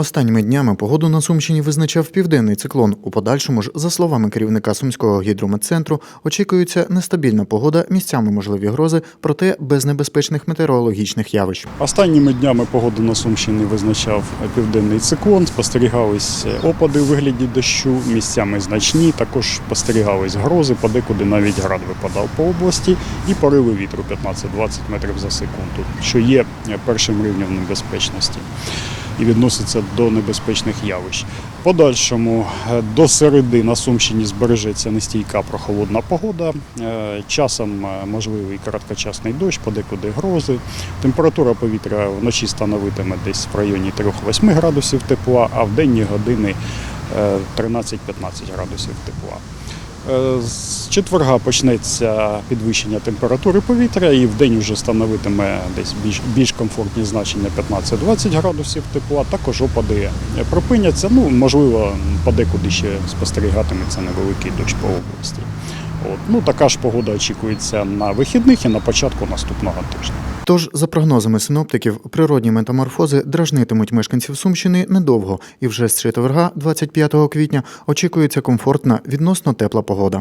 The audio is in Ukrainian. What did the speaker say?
Останніми днями погоду на Сумщині визначав південний циклон. У подальшому ж, за словами керівника Сумського гідрометцентру, очікується нестабільна погода, місцями можливі грози, проте без небезпечних метеорологічних явищ. Останніми днями погоду на Сумщині визначав південний циклон. Спостерігались опади у вигляді дощу, місцями значні. Також спостерігались грози, подекуди навіть град випадав по області, і пориви вітру 15-20 метрів за секунду, що є першим рівнем небезпечності і відноситься до небезпечних явищ. Подальшому е, до середи на Сумщині збережеться нестійка прохолодна погода. Е, Часом е, можливий короткочасний дощ, подекуди грози. Температура повітря вночі становитиме десь в районі 3-8 градусів тепла, а в денні години е, 13-15 градусів тепла. Четверга почнеться підвищення температури повітря і в день вже становитиме десь більш, більш комфортні значення 15-20 градусів тепла. Також опади припиняться. Ну, можливо, подекуди ще спостерігатиметься невеликий дощ по області. От. Ну, така ж погода очікується на вихідних і на початку наступного тижня. Тож, за прогнозами синоптиків, природні метаморфози дражнитимуть мешканців Сумщини недовго, і вже з четверга, 25 квітня, очікується комфортна відносно тепла погода.